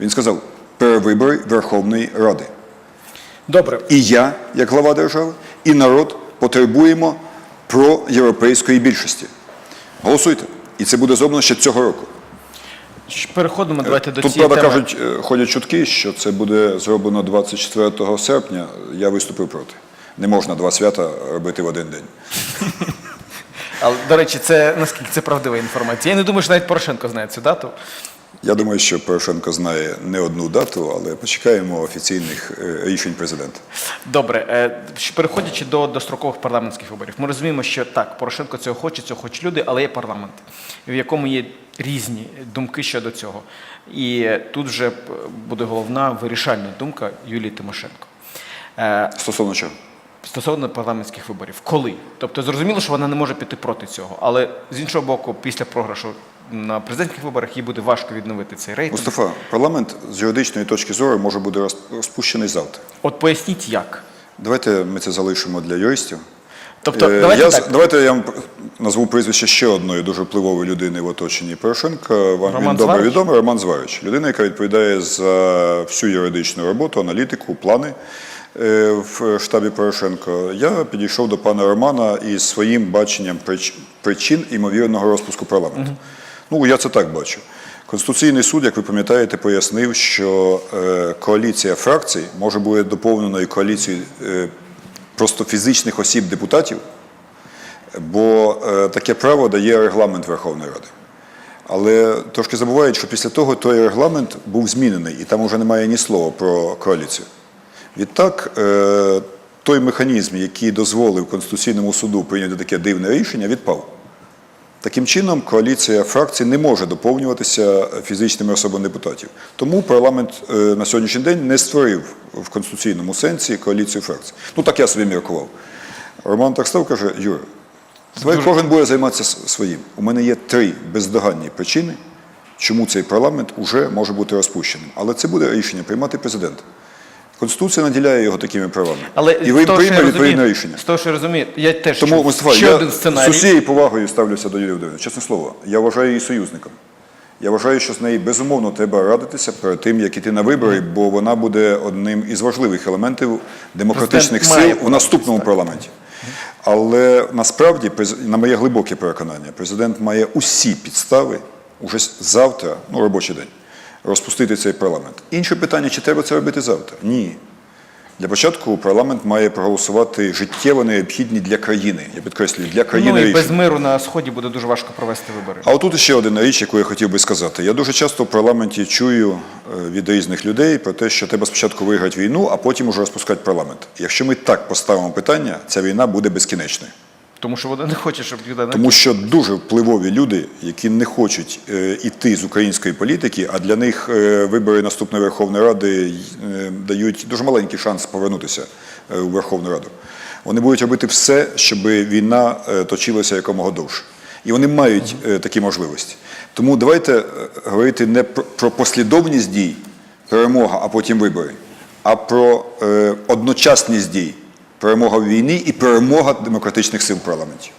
Він сказав перевибори Верховної Ради. Добре, І я, як глава держави, і народ потребуємо проєвропейської більшості. Голосуйте. І це буде зроблено ще цього року. Переходимо давайте до Тут, цієї правда, теми. кажуть, е, ходять чутки, що це буде зроблено 24 серпня. Я виступив проти. Не можна два свята робити в один день. Але, до речі, це наскільки це правдива інформація? Я не думаю, що навіть Порошенко знає цю дату. Я думаю, що Порошенко знає не одну дату, але почекаємо офіційних е, рішень президента. Добре, е, переходячи до дострокових парламентських виборів, ми розуміємо, що так, Порошенко цього хоче, цього хочуть люди, але є парламент, в якому є різні думки щодо цього. І тут вже буде головна вирішальна думка Юлії Тимошенко. Е, Стосовно чого? Стосовно парламентських виборів, коли? Тобто зрозуміло, що вона не може піти проти цього, але з іншого боку, після програшу на президентських виборах їй буде важко відновити цей рейтинг. Мустафа, парламент з юридичної точки зору може бути розпущений завтра. От поясніть як. Давайте ми це залишимо для юристів. Тобто, Е, давайте я, так. давайте я вам назву прізвище ще одної дуже впливової людини в оточенні Порошенка. Вам Роман він добре відомий Роман Зварич. Людина, яка відповідає за всю юридичну роботу, аналітику, плани е, в штабі Порошенка. Я підійшов до пана Романа із своїм баченням прич- причин імовірного розпуску парламенту. Ну, я це так бачу. Конституційний суд, як ви пам'ятаєте, пояснив, що е, коаліція фракцій може бути доповненою коаліцією е, просто фізичних осіб депутатів, бо е, таке право дає регламент Верховної Ради. Але трошки забувають, що після того той регламент був змінений, і там вже немає ні слова про коаліцію. Відтак, той механізм, який дозволив Конституційному суду прийняти таке дивне рішення, відпав. Таким чином, коаліція фракцій не може доповнюватися фізичними особами депутатів. Тому парламент е, на сьогоднішній день не створив в конституційному сенсі коаліцію фракцій. Ну так я собі міркував. Роман так став каже: Юра, давай кожен буде займатися своїм. У мене є три бездоганні причини, чому цей парламент уже може бути розпущеним. Але це буде рішення приймати президент. Конституція наділяє його такими правами. Але і він прийме відповідне рішення. З того, що я розумію, я теж Тому, Мустафа, ще я один з усією повагою ставлюся до Юлії Володимирівни. Чесне слово, я вважаю її союзником. Я вважаю, що з нею безумовно треба радитися перед тим, як іти на вибори, бо вона буде одним із важливих елементів демократичних Президент сил у наступному парламенті. Але насправді, на моє глибоке переконання, президент має усі підстави уже завтра, ну робочий день, розпустити цей парламент. Інше питання, чи треба це робити завтра? Ні. Для початку парламент має проголосувати життєво необхідні для країни. Я підкреслюю, для країни Ну і рішення. без миру на сході буде дуже важко провести вибори. А отут ще одна річ, яку я хотів би сказати. Я дуже часто в парламенті чую е, від різних людей про те, що треба спочатку виграти війну, а потім уже розпускати парламент. Якщо ми так поставимо питання, ця війна буде безкінечною. Тому що вона не хоче, щоб Юда Тому що дуже впливові люди, які не хочуть е, іти з української політики, а для них е, вибори наступної Верховної Ради е, дають дуже маленький шанс повернутися е, у Верховну Раду. Вони будуть робити все, щоб війна е, точилася якомога довше. І вони мають е, такі можливості. Тому давайте говорити не про, про послідовність дій, перемога, а потім вибори, а про е, одночасність дій, перемога в війні і перемога демократичних сил парламенті.